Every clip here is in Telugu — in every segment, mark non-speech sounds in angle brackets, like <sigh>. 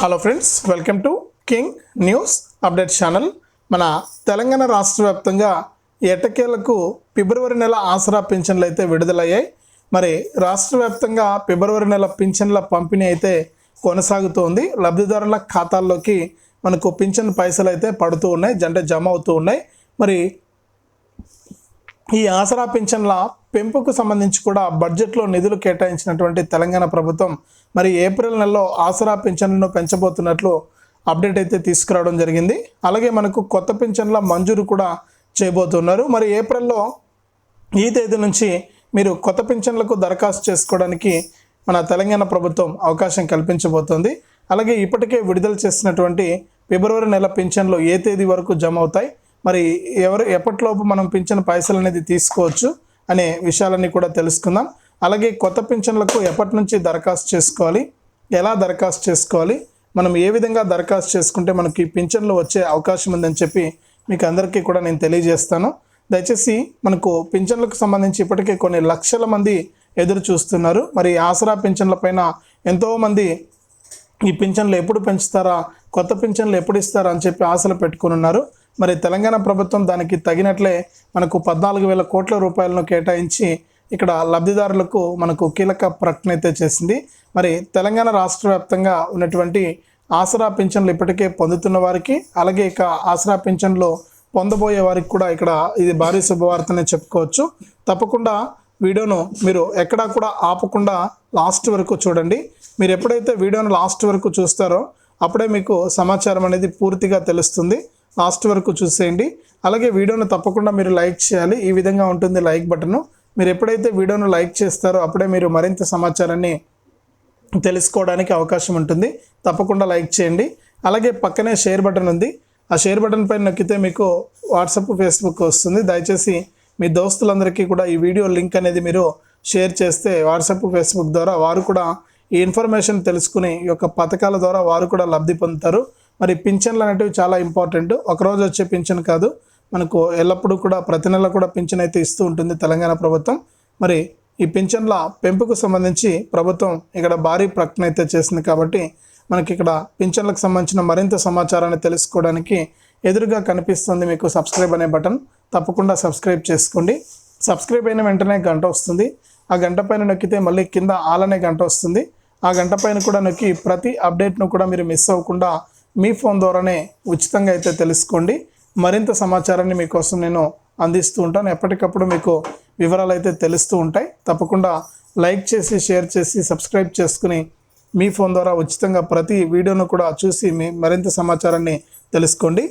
Hello friends welcome to King News update channel మన తెలంగాణ రాష్ట్ర వ్యాప్తంగా ఎటకేలకు ఫిబ్రవరి నెల ఆసరా పింఛన్లు అయితే విడుదలయ్యాయి. మరి రాష్ట్ర వ్యాప్తంగా ఫిబ్రవరి నెల పింఛన్ల పంపిణీ అయితే కొనసాగుతోంది. లబ్ధిదారుల ఖాతాల్లోకి మనకు పింఛన్ పైసలు అయితే పడుతూ ఉన్నాయి జంట జమ అవుతూ ఉన్నాయి. మరి ఈ ఆసరా పింఛన్ల పెంపుకు సంబంధించి కూడా బడ్జెట్లో నిధులు కేటాయించినటువంటి తెలంగాణ ప్రభుత్వం మరి ఏప్రిల్ నెలలో ఆసరా పింఛన్లను పెంచబోతున్నట్లు అప్డేట్ అయితే తీసుకురావడం జరిగింది. అలాగే మనకు కొత్త పింఛన్ల మంజూరు కూడా చేయబోతున్నారు. మరి ఏప్రిల్లో ఈ తేదీ నుంచి మీరు కొత్త పింఛన్లకు దరఖాస్తు చేసుకోవడానికి మన తెలంగాణ ప్రభుత్వం అవకాశం కల్పించబోతోంది. అలాగే ఇప్పటికే విడుదల చేసినటువంటి ఫిబ్రవరి నెల పింఛన్లు ఏ తేదీ వరకు జమ అవుతాయి? మరి ఎవరు ఎప్పటిలోపు మనం పింఛన్ పైసలు అనేది తీసుకోవచ్చు అనే విషయాలన్నీ కూడా తెలుసుకుందాం. అలాగే కొత్త పింఛన్లకు ఎప్పటి నుంచి దరఖాస్తు చేసుకోవాలి? ఎలా దరఖాస్తు చేసుకోవాలి? మనం ఏ విధంగా దరఖాస్తు చేసుకుంటే మనకి పింఛన్లు వచ్చే అవకాశం ఉందని చెప్పి మీకు అందరికీ కూడా నేను తెలియజేస్తాను. దయచేసి మనకు పింఛన్లకు సంబంధించి ఇప్పటికే కొన్ని లక్షల మంది ఎదురు చూస్తున్నారు. మరి ఆసరా పింఛన్లపైన ఎంతోమంది ఈ పింఛన్లు ఎప్పుడు పెంచుతారా? కొత్త పింఛన్లు ఎప్పుడు ఇస్తారా అని చెప్పి ఆశలు పెట్టుకుని ఉన్నారు. మరి తెలంగాణ ప్రభుత్వం దానికి తగినట్లే మనకు పద్నాలుగు వేల కోట్ల రూపాయలను కేటాయించి ఇక్కడ లబ్ధిదారులకు మనకు కీలక ప్రకటన అయితే చేసింది. మరి తెలంగాణ రాష్ట్ర వ్యాప్తంగా ఉన్నటువంటి ఆసరా పింఛన్లు ఇప్పటికే పొందుతున్న వారికి అలాగే ఇక ఆసరా పింఛన్లు పొందబోయే వారికి కూడా ఇక్కడ ఇది భారీ శుభవార్తనే చెప్పుకోవచ్చు. తప్పకుండా వీడియోను మీరు ఎక్కడా కూడా ఆపకుండా లాస్ట్ వరకు చూడండి. మీరు ఎప్పుడైతే వీడియోను లాస్ట్ వరకు చూస్తారో అప్పుడే మీకు సమాచారం అనేది పూర్తిగా తెలుస్తుంది. లాస్ట్ వరకు చూసేయండి. అలాగే వీడియోను తప్పకుండా మీరు లైక్ చేయాలి. ఈ విధంగా ఉంటుంది లైక్ బటన్. మీరు ఎప్పుడైతే వీడియోను లైక్ చేస్తారో అప్పుడే మీరు మరింత సమాచారాన్ని తెలుసుకోవడానికి అవకాశం ఉంటుంది. తప్పకుండా లైక్ చేయండి. అలాగే పక్కనే షేర్ బటన్ ఉంది. ఆ షేర్ బటన్ పైన నొక్కితే మీకు వాట్సాప్ ఫేస్బుక్ వస్తుంది. దయచేసి మీ దోస్తులందరికీ కూడా ఈ వీడియో లింక్ అనేది మీరు షేర్ చేస్తే వాట్సాప్ ఫేస్బుక్ ద్వారా వారు కూడా ఈ ఇన్ఫర్మేషన్ తెలుసుకుని ఈ యొక్క పథకాల ద్వారా వారు కూడా లబ్ధి పొందుతారు. మరి పింఛన్లు అనేటివి చాలా ఇంపార్టెంట్. ఒకరోజు వచ్చే పింఛన్ కాదు. మనకు ఎల్లప్పుడూ కూడా ప్రతి నెల కూడా పింఛన్ అయితే ఇస్తూ ఉంటుంది తెలంగాణ ప్రభుత్వం. మరి ఈ పింఛన్ల పెంపుకు సంబంధించి ప్రభుత్వం ఇక్కడ భారీ ప్రకటన అయితే చేసింది కాబట్టి మనకి ఇక్కడ పింఛన్లకు సంబంధించిన మరింత సమాచారాన్ని తెలుసుకోవడానికి ఎదురుగా కనిపిస్తుంది మీకు సబ్స్క్రైబ్ అనే బటన్. తప్పకుండా సబ్స్క్రైబ్ చేసుకోండి. సబ్స్క్రైబ్ అయిన వెంటనే గంట వస్తుంది. ఆ గంట పైన నొక్కితే మళ్ళీ కింద ఆలనే గంట వస్తుంది. ఆ గంట పైన కూడా నొక్కి ప్రతి అప్డేట్ను కూడా మీరు మిస్ అవ్వకుండా మీ ఫోన్ ద్వారానే ఉచితంగా అయితే తెలుసుకోండి. మరింత సమాచారాన్ని మీకోసం నేను అందిస్తూ ఉంటాను. ఎప్పటికప్పుడు మీకు వివరాలు అయితే తెలుస్తూ ఉంటాయి. తప్పకుండా లైక్ చేసి షేర్ చేసి సబ్స్క్రైబ్ చేసుకుని మీ ఫోన్ ద్వారా ఉచితంగా ప్రతి వీడియోను కూడా చూసి మీ మరింత సమాచారాన్ని తెలుసుకోండి.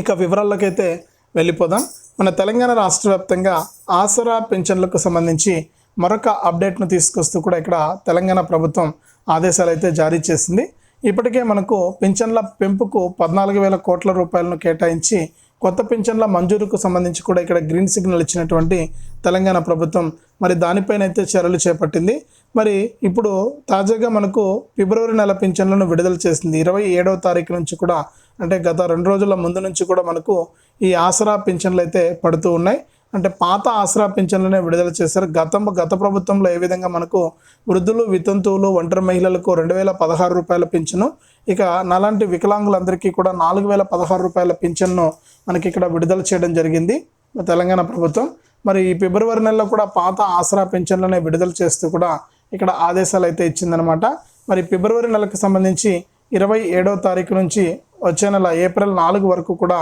ఇక వివరాల్లోకైతే వెళ్ళిపోదాం. మన తెలంగాణ రాష్ట్ర వ్యాప్తంగా ఆసరా పెన్షన్లకు సంబంధించి మరొక అప్డేట్ను తీసుకొస్తూ కూడా ఇక్కడ తెలంగాణ ప్రభుత్వం ఆదేశాలు అయితే జారీ చేసింది. ఇప్పటికే మనకు పింఛన్ల పెంపుకు పద్నాలుగు వేల కోట్ల రూపాయలను కేటాయించి కొత్త పింఛన్ల మంజూరుకు సంబంధించి కూడా ఇక్కడ గ్రీన్ సిగ్నల్ ఇచ్చినటువంటి తెలంగాణ ప్రభుత్వం మరి దానిపైన అయితే చర్యలు చేపట్టింది. మరి ఇప్పుడు తాజాగా మనకు ఫిబ్రవరి నెల పింఛన్లను విడుదల చేసింది. ఇరవై ఏడవ తారీఖు నుంచి కూడా అంటే గత రెండు రోజుల ముందు నుంచి కూడా మనకు ఈ ఆసరా పింఛన్లు అయితే పడుతూ ఉన్నాయి. అంటే పాత ఆసరా పింఛన్లనే విడుదల చేశారు. గతం గత ప్రభుత్వంలో ఏ విధంగా మనకు వృద్ధులు వితంతువులు ఒంటరి మహిళలకు రెండు వేల పదహారు రూపాయల పింఛను ఇక నాలాంటి వికలాంగులందరికీ కూడా నాలుగు వేల పదహారు రూపాయల పింఛన్ను మనకి ఇక్కడ విడుదల చేయడం జరిగింది తెలంగాణ ప్రభుత్వం. మరి ఈ ఫిబ్రవరి నెలలో కూడా పాత ఆసరా పింఛన్లనే విడుదల చేస్తూ కూడా ఇక్కడ ఆదేశాలు అయితే ఇచ్చిందనమాట మరి ఫిబ్రవరి నెలకు సంబంధించి ఇరవై ఏడో తారీఖు నుంచి వచ్చే నెల ఏప్రిల్ నాలుగు వరకు కూడా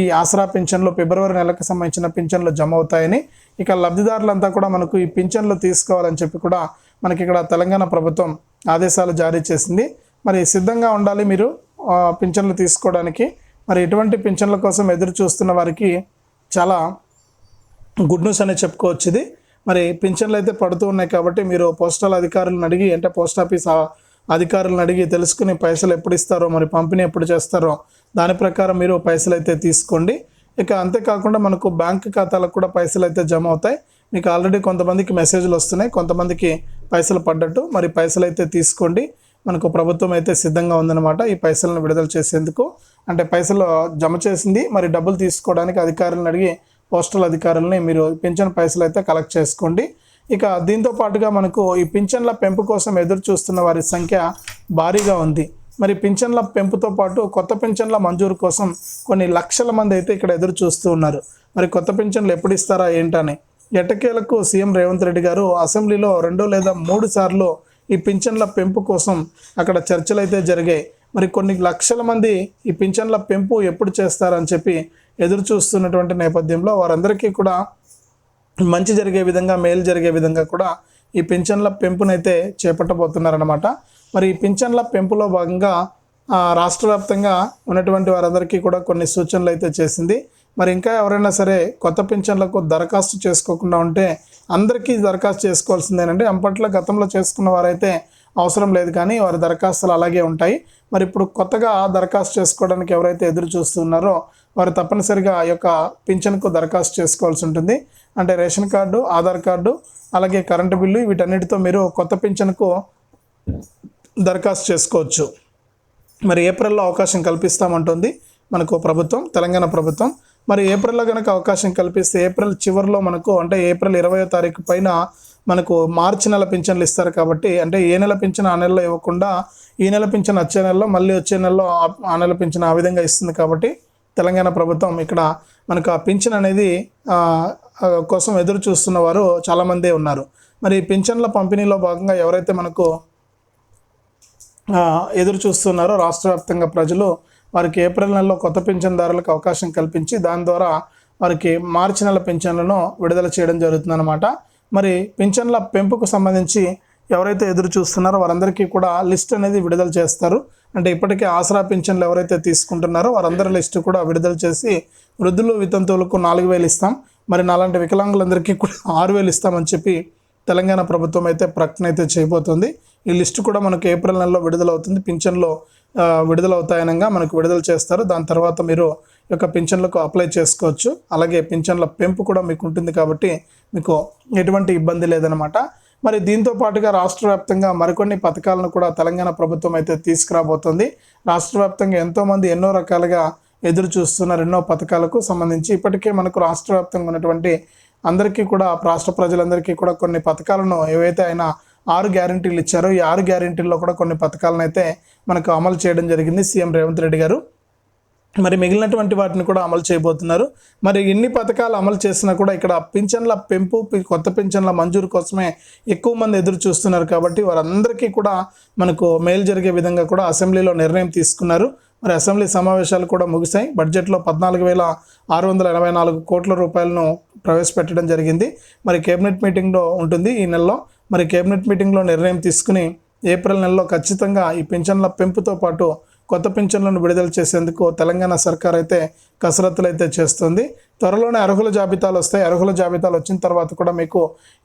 ఈ ఆసరా పింఛన్లు ఫిబ్రవరి నెలకు సంబంధించిన పింఛన్లు జమ అవుతాయని ఇక లబ్ధిదారులంతా కూడా మనకు ఈ పింఛన్లు తీసుకోవాలని చెప్పి కూడా మనకి ఇక్కడ తెలంగాణ ప్రభుత్వం ఆదేశాలు జారీ చేసింది. మరి సిద్ధంగా ఉండాలి మీరు పింఛన్లు తీసుకోవడానికి. మరి ఎటువంటి పింఛన్ల కోసం ఎదురు చూస్తున్న వారికి చాలా గుడ్ న్యూస్ అనే చెప్పుకోవచ్చు ఇది. మరి పింఛన్లు అయితే పడుతూ ఉన్నాయి కాబట్టి మీరు పోస్టల్ అధికారులను అడిగి అంటే పోస్ట్ ఆఫీస్ అధికారులను అడిగి తెలుసుకుని పైసలు ఎప్పుడు ఇస్తారో మరి పంపిణీ ఎప్పుడు చేస్తారో దాని ప్రకారం మీరు పైసలు అయితే తీసుకోండి. ఇక అంతేకాకుండా మనకు బ్యాంక్ ఖాతాలకు కూడా పైసలు అయితే జమ అవుతాయి. మీకు ఆల్రెడీ కొంతమందికి మెసేజ్లు వస్తున్నాయి. కొంతమందికి పైసలు పడ్డట్టు మరి పైసలు అయితే తీసుకోండి. మనకు ప్రభుత్వం అయితే సిద్ధంగా ఉందన్నమాట ఈ పైసలను విడుదల చేసేందుకు. అంటే పైసలు జమ చేసింది మరి డబ్బులు తీసుకోవడానికి అధికారులను అడిగి పోస్టల్ అధికారులని మీరు పింఛన్ పైసలు అయితే కలెక్ట్ చేసుకోండి. ఇక దీంతో పాటుగా మనకు ఈ పింఛన్ల పెంపు కోసం ఎదురు చూస్తున్న వారి సంఖ్య భారీగా ఉంది. మరి పింఛన్ల పెంపుతో పాటు కొత్త పింఛన్ల మంజూరు కోసం కొన్ని లక్షల మంది అయితే ఇక్కడ ఎదురు చూస్తూ ఉన్నారు. మరి కొత్త పింఛన్లు ఎప్పుడు ఇస్తారా ఏంటని? ఎటకేలకు సీఎం రేవంత్ రెడ్డి గారు అసెంబ్లీలో రెండు లేదా మూడు సార్లు ఈ పింఛన్ల పెంపు కోసం అక్కడ చర్చలు అయితే జరిగాయి. మరి కొన్ని లక్షల మంది ఈ పింఛన్ల పెంపు ఎప్పుడు చేస్తారని చెప్పి ఎదురు చూస్తున్నటువంటి నేపథ్యంలో వారందరికీ కూడా మంచి జరిగే విధంగా మేలు జరిగే విధంగా కూడా ఈ పింఛన్ల పెంపునైతే చేపట్టబోతున్నారన్నమాట. మరి ఈ పింఛన్ల పెంపులో భాగంగా రాష్ట్ర వ్యాప్తంగా ఉన్నటువంటి వారందరికీ కూడా కొన్ని సూచనలు అయితే చేసింది. మరి ఇంకా ఎవరైనా సరే కొత్త పింఛన్లకు దరఖాస్తు చేసుకోకుండా ఉంటే అందరికీ దరఖాస్తు చేసుకోవాల్సిందేనండి. అంపట్లో గతంలో చేసుకున్న వారైతే అవసరం లేదు కానీ వారి దరఖాస్తులు అలాగే ఉంటాయి. మరి ఇప్పుడు కొత్తగా దరఖాస్తు చేసుకోవడానికి ఎవరైతే ఎదురు చూస్తున్నారో వారు తప్పనిసరిగా ఆ యొక్క పింఛన్కు దరఖాస్తు చేసుకోవాల్సి ఉంటుంది. అంటే రేషన్ కార్డు ఆధార్ కార్డు అలాగే కరెంటు బిల్లు వీటన్నిటితో మీరు కొత్త పింఛన్కు దరఖాస్తు చేసుకోవచ్చు. మరి ఏప్రిల్లో అవకాశం కల్పిస్తామంటుంది మనకు ప్రభుత్వం తెలంగాణ ప్రభుత్వం. మరి ఏప్రిల్లో కనుక అవకాశం కల్పిస్తే ఏప్రిల్ చివరిలో మనకు అంటే ఏప్రిల్ ఇరవయో తారీఖు పైన మనకు మార్చి నెల పింఛన్లు ఇస్తారు కాబట్టి అంటే ఏ నెల పింఛన్ ఆ నెలలో ఇవ్వకుండా ఈ నెల పింఛన్ వచ్చే నెలలో మళ్ళీ వచ్చే నెలలో ఆ- ఆ నెల పింఛన్ ఆ విధంగా ఇస్తుంది కాబట్టి తెలంగాణ ప్రభుత్వం ఇక్కడ మనకు ఆ పింఛన్ అనేది కోసం ఎదురు చూస్తున్న వారు చాలామందే ఉన్నారు. మరి పింఛన్ల పంపిణీలో భాగంగా ఎవరైతే మనకు ఎదురు చూస్తున్నారో రాష్ట్ర వ్యాప్తంగా ప్రజలు వారికి ఏప్రిల్ నెలలో కొత్త పింఛన్దారులకు అవకాశం కల్పించి దాని ద్వారా వారికి మార్చి నెల పింఛన్లను విడుదల చేయడం జరుగుతుందన్నమాట. మరి పింఛన్ల పెంపుకు సంబంధించి ఎవరైతే ఎదురు చూస్తున్నారో వారందరికీ కూడా లిస్ట్ అనేది విడుదల చేస్తారు. అంటే ఇప్పటికే ఆసరా పింఛన్లు ఎవరైతే తీసుకుంటున్నారో వారందరి లిస్టు కూడా విడుదల చేసి వృద్ధులు వితంతువులకు నాలుగు వేలు ఇస్తాం. మరి నాలాంటి వికలాంగులందరికీ కూడా <laughs> ఆరు వేలు ఇస్తామని చెప్పి తెలంగాణ ప్రభుత్వం అయితే ప్రకటన అయితే చేయబోతుంది. ఈ లిస్టు కూడా మనకు ఏప్రిల్ నెలలో విడుదలవుతుంది. పింఛన్లో విడుదలవుతాయనగా మనకు విడుదల చేస్తారు. దాని తర్వాత మీరు ఈ యొక్క పింఛన్లకు అప్లై చేసుకోవచ్చు. అలాగే పింఛన్ల పెంపు కూడా మీకు ఉంటుంది కాబట్టి మీకు ఎటువంటి ఇబ్బంది లేదనమాట మరి దీంతో పాటుగా రాష్ట్ర వ్యాప్తంగా మరికొన్ని పథకాలను కూడా తెలంగాణ ప్రభుత్వం అయితే తీసుకురాబోతుంది. రాష్ట్ర వ్యాప్తంగా ఎంతోమంది ఎన్నో రకాలుగా ఎదురు చూస్తున్నారు ఎన్నో పథకాలకు సంబంధించి ఇప్పటికే మనకు రాష్ట్ర వ్యాప్తంగా ఉన్నటువంటి అందరికీ కూడా రాష్ట్ర ప్రజలందరికీ కూడా కొన్ని పథకాలను ఏవైతే ఆయన ఆరు గ్యారంటీలు ఇచ్చారో ఈ ఆరు గ్యారంటీల్లో కూడా కొన్ని పథకాలను అయితే మనకు అమలు చేయడం జరిగింది సీఎం రేవంత్ రెడ్డి గారు. మరి మిగిలినటువంటి వాటిని కూడా అమలు చేయబోతున్నారు. మరి ఎన్ని పథకాలు అమలు చేసినా కూడా ఇక్కడ పింఛన్ల పెంపు కొత్త పింఛన్ల మంజూరు కోసమే ఎక్కువ మంది ఎదురు చూస్తున్నారు కాబట్టి వారందరికీ కూడా మనకు మేలు జరిగే విధంగా కూడా అసెంబ్లీలో నిర్ణయం తీసుకున్నారు. మరి అసెంబ్లీ సమావేశాలు కూడా ముగిశాయి. బడ్జెట్లో పద్నాలుగు వేల ఆరు వందల ఎనభై నాలుగు కోట్ల రూపాయలను ప్రవేశపెట్టడం జరిగింది. మరి కేబినెట్ మీటింగ్లో ఉంటుంది ఈ నెలలో. మరి కేబినెట్ మీటింగ్లో నిర్ణయం తీసుకుని ఏప్రిల్ నెలలో ఖచ్చితంగా ఈ పింఛన్ల పెంపుతో పాటు కొత్త పింఛన్లను విడుదల చేసేందుకు తెలంగాణ సర్కార్ అయితే కసరత్తులు అయితే చేస్తుంది. త్వరలోనే అర్హుల జాబితాలు వస్తాయి. అర్హుల జాబితాలు వచ్చిన తర్వాత కూడా మీకు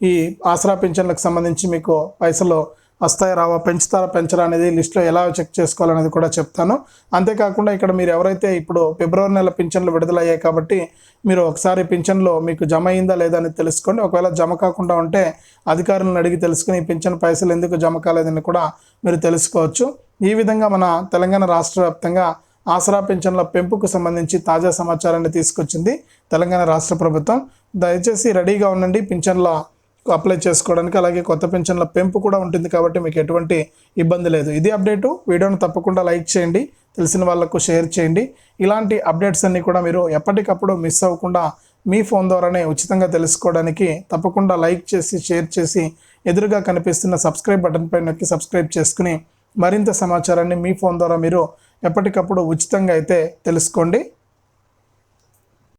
ఈ ఆసరా పింఛన్లకు సంబంధించి మీకు పైసలు వస్తాయి రావా పెంచుతారా పెంచరా అనేది లిస్ట్లో ఎలా చెక్ చేసుకోవాలనేది కూడా చెప్తాను. అంతేకాకుండా ఇక్కడ మీరు ఎవరైతే ఇప్పుడు ఫిబ్రవరి నెల పింఛన్లు విడుదలయ్యాయి కాబట్టి మీరు ఒకసారి పింఛన్లో మీకు జమ అయిందా లేదా అని తెలుసుకోండి. ఒకవేళ జమ కాకుండా ఉంటే అధికారులను అడిగి తెలుసుకుని పింఛన్ పైసలు ఎందుకు జమ కాలేదని కూడా మీరు తెలుసుకోవచ్చు. ఈ విధంగా మన తెలంగాణ రాష్ట్ర వ్యాప్తంగా ఆసరా పింఛన్ల పెంపుకు సంబంధించి తాజా సమాచారాన్ని తీసుకొచ్చింది తెలంగాణ రాష్ట్ర ప్రభుత్వం. దయచేసి రెడీగా ఉండండి పింఛన్ల అప్లై చేసుకోవడానికి అలాగే కొత్త పెన్షన్ల పెంపు కూడా ఉంటుంది కాబట్టి మీకు ఎటువంటి ఇబ్బంది లేదు. ఇది అప్డేటు వీడియోను తప్పకుండా లైక్ చేయండి తెలిసిన వాళ్ళకు షేర్ చేయండి. ఇలాంటి అప్డేట్స్ అన్నీ కూడా మీరు ఎప్పటికప్పుడు మిస్ అవ్వకుండా మీ ఫోన్ ద్వారానే ఉచితంగా తెలుసుకోవడానికి తప్పకుండా లైక్ చేసి షేర్ చేసి ఎదురుగా కనిపిస్తున్న సబ్స్క్రైబ్ బటన్ పై నొక్కి సబ్స్క్రైబ్ చేసుకుని మరింత సమాచారాన్ని మీ ఫోన్ ద్వారా మీరు ఎప్పటికప్పుడు ఉచితంగా అయితే తెలుసుకోండి.